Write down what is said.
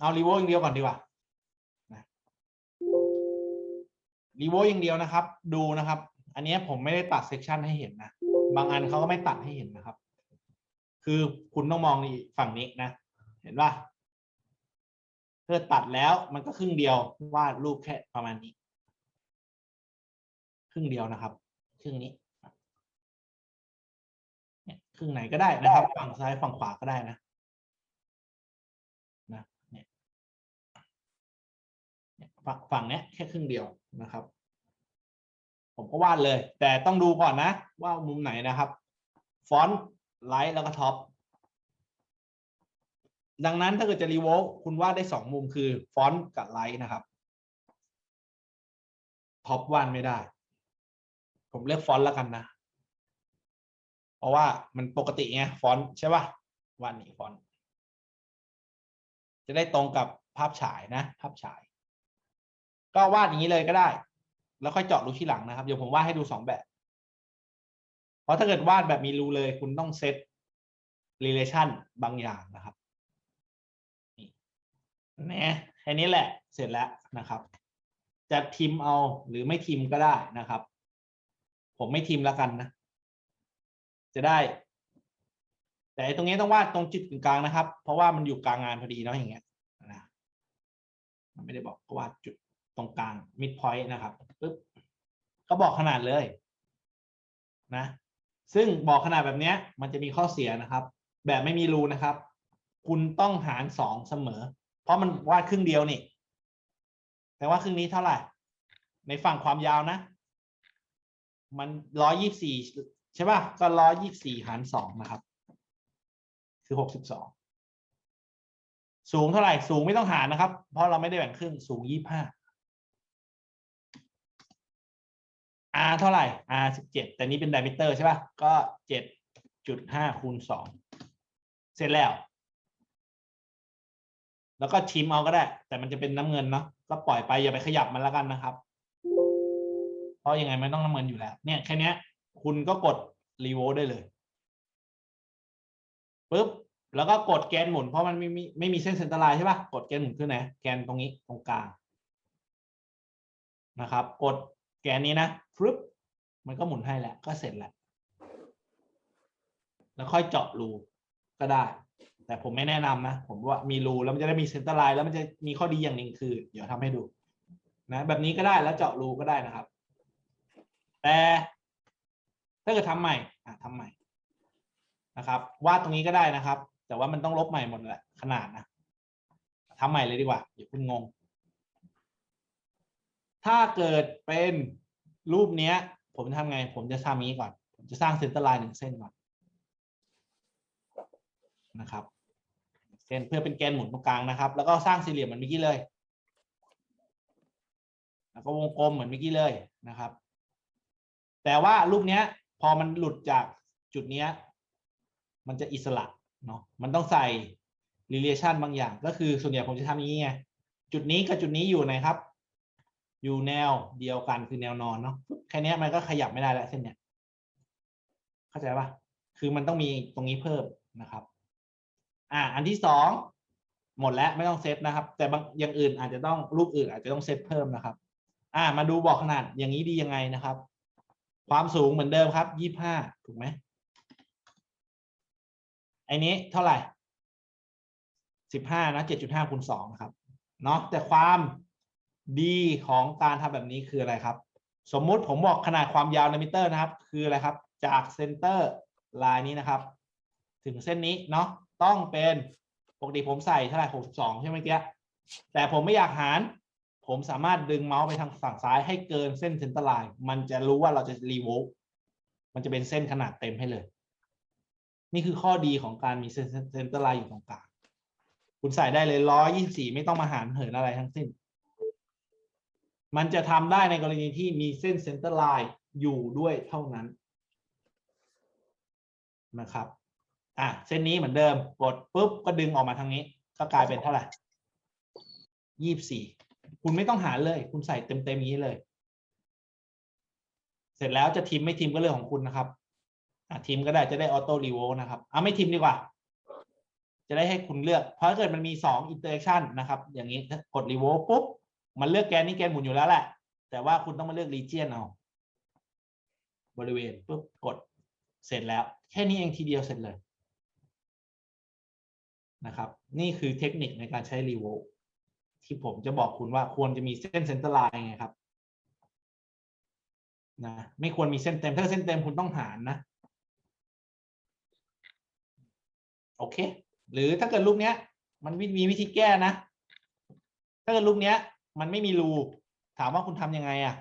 เอารีโวอย่างเดียวก่อนดีกว่ารีโวอย่างเดียวนะครับ ดูนะครับ อันนี้ผมไม่ได้ตัดเซกชันให้เห็นนะ บางอันเขาก็ไม่ตัดให้เห็นนะครับ คือคุณต้องมองนี่ฝั่งนี้นะ เห็นป่ะเธอตัดแล้วมันก็ครึ่งเดียววาดรูปแค่ประมาณนี้ ครึ่งเดียวนะครับ ครึ่งนี้ครึ่งไหนก็ได้นะครับ ฝั่งซ้ายฝั่งขวาก็ได้นะ ฝั่งเนี้ยแค่ครึ่งเดียวนะครับ ผมก็วาดเลย แต่ต้องดูก่อนนะ ว่ามุมไหนนะครับฟอนต์ไลท์แล้วก็ท็อปดังนั้นถ้าเกิดจะรีโวลคุณวาดได้สองมุมคือฟอนต์กับไลท์นะครับท็อปวาดไม่ได้ ผมเลือกฟอนต์แล้วกันนะ เพราะว่ามันปกติไงฟอนต์ใช่ป่ะวาดนี่ฟอนต์จะได้ตรงกับภาพฉายนะ ภาพฉาย ก็วาดอย่างนี้เลยก็ได้ แล้วค่อยเจาะรูที่หลังนะครับเดี๋ยวผมวาดให้ดูสองแบบ เพราะถ้าเกิดวาดแบบมีรูเลย คุณต้องเซต relation บางอย่างนะครับนี่นะแค่นี้แหละเสร็จแล้วนะครับ จะทิมเอาหรือไม่ทิมก็ได้นะครับ ผมไม่ทิมแล้วกันนะ จะได้ แต่ตรงนี้ต้องวาดตรงจุดกลางนะครับ เพราะว่ามันอยู่กลางงานพอดีเนาะอย่างเงี้ยนะไม่ได้บอกก็วาดจุด ตรงกลาง mid point นะครับปึ๊บก็บอกขนาดเลยนะ ซึ่งบอกขนาดแบบนี้มันจะมีข้อเสียนะครับ แบบไม่มีรูนะครับ คุณต้องหารสองเสมอ เพราะมันวาดครึ่งเดียวนี่แต่ว่าครึ่งนี้เท่าไหร่ ในฝั่งความยาวนะ มันร้อยยี่สี่ใช่ป่ะก็ร้อยยี่สี่หารสองนะครับ คือหกสิบสองสูงเท่าไหร่ สูงไม่ต้องหารนะครับ เพราะเราไม่ได้แบ่งครึ่งสูงยี่ห้า R เท่าไหร่ R สิบเจ็ดแต่นี้เป็นไดมิเตอร์ใช่ป่ะ ก็เจ็ดจุดห้าคูณสองเสร็จแล้ว แล้วก็ชิมเอาก็ได้ แต่มันจะเป็นน้ำเงินเนาะก็ปล่อยไปอย่าไปขยับมันแล้วกันนะครับ เพราะยังไงมันต้องน้ำเงินอยู่แล้ว เนี่ยแค่นี้คุณก็กดรีโวได้เลยปุ๊บแล้วก็กดแกนหมุนเพราะมันไม่มีไม่มีเส้นเซนเตอร์ไลน์ใช่ปะกดแกนหมุนขึ้นไหนแกนตรงนี้ตรงกลางนะครับ กดแกนนี้นะ ฟึบมันก็หมุนให้แหละ ก็เสร็จแหละแล้วค่อยเจาะรูก็ได้ แต่ผมไม่แนะนำนะ ผมว่ามีรูแล้วมันจะได้มีเซนเตอร์ไลน์แล้วมันจะมีข้อดีอย่างหนึ่งคือ เดี๋ยวทำให้ดู นะ แบบนี้ก็ได้แล้วเจาะรูก็ได้นะครับ แต่ถ้าเกิดทำใหม่อะทำใหม่นะครับวาดตรงนี้ก็ได้นะครับ แต่ว่ามันต้องลบใหม่หมดแหละขนาดนะทำใหม่เลยดีกว่าอย่าคุณงง ถ้าเกิดเป็น รูปเนี้ย ผมทำไง ผมจะทำนี้ก่อน ผมจะสร้างเส้นตอร์ไลน์หนึ่งเส้นก่อนนะครับ เส้นเพื่อเป็นแกนหมุนตรงกลางนะครับ แล้วก็สร้างสี่เหลี่ยมเหมือนเมื่อกี้เลย แล้วก็วงกลมเหมือนเมื่อกี้เลยนะครับ แต่ว่ารูปเนี้ย พอมันหลุดจากจุดเนี้ย มันจะอิสระเนาะ มันต้องใส่ relation บางอย่าง ก็คือส่วนใหญ่ผมจะทำอย่างนี้ไง จุดนี้กับจุดนี้อยู่ไหนครับ อยู่แนวเดียวกันคือแนวนอนเนาะแค่นี้มันก็ขยับไม่ได้แล้วเส้นเนี้ยเข้าใจปะคือมันต้องมีตรงนี้เพิ่มนะครับ อ่า อันที่สองหมดแล้วไม่ต้องเซตนะครับ แต่บางอย่างอื่นอาจจะต้องรูปอื่น อาจจะต้องเซตเพิ่มนะครับ อ่า มาดูบอกขนาดอย่างนี้ดียังไงนะครับ ความสูงเหมือนเดิมครับยี่ห้าถูกไหมไอ้นี้เท่าไหร่สิบห้านะเจ็ดจุดห้าคูณสองนะครับเนาะแต่ความ ดีของการทำแบบนี้คืออะไรครับ สมมุติผมบอกขนาดความยาวในมิเตอร์นะครับ คืออะไรครับ จากเซนเตอร์ไลน์นี้นะครับ ถึงเส้นนี้เนาะต้องเป็นปกติผมใส่เท่าไหร่หกสิบสองใช่ไหมเมื่อกี้แต่ผมไม่อยากหาร ผมสามารถดึงเมาส์ไปทางฝั่งซ้ายให้เกินเส้นเซนเตอร์ไลน์มันจะรู้ว่าเราจะรีโวลมันจะเป็นเส้นขนาดเต็มให้เลย นี่คือข้อดีของการมีเส้นเซนเตอร์ไลน์อยู่ตรงกลางคุณใส่ได้เลยร้อยยี่สี่ไม่ต้องมาหารเหินอะไรทั้งสิ้น มันจะทำได้ในกรณีที่มีเส้นเซนเตอร์ไลน์อยู่ด้วยเท่านั้นนะครับ อะ เส้นนี้เหมือนเดิม กดปุ๊บก็ดึงออกมาทางนี้ ก็กลายเป็นเท่าไหร่ยี่สี่ คุณไม่ต้องหาเลย คุณใส่เต็มๆอย่างนี้เลย เสร็จแล้วจะทิมไม่ทิมก็เรื่องของคุณนะครับ อะทิมก็ได้จะได้ออโต้รีโวนะครับ เอาไม่ทิมดีกว่า จะได้ให้คุณเลือก เพราะถ้าเกิดมันมีสองอินเตอร์แอคชั่นนะครับ อย่างนี้กดรีโวปุ๊บ มันเลือกแกนนี้แกนหมุนอยู่แล้วแหละ แต่ว่าคุณต้องมาเลือกรีเจียนเอา บริเวณปุ๊บกดเสร็จแล้ว แค่นี้เองทีเดียวเสร็จเลยนะครับ นี่คือเทคนิคในการใช้รีโวที่ผมจะบอกคุณว่าควรจะมีเส้นเซนเตอร์ไลน์ไงครับนะไม่ควรมีเส้นเต็ม ถ้าเส้นเต็มคุณต้องหารนะ โอเค หรือถ้าเกิดรูปเนี้ย มันมีวิธีแก้นะ ถ้าเกิดรูปเนี้ย มันไม่มีรูถามว่าคุณทำยังไงอะ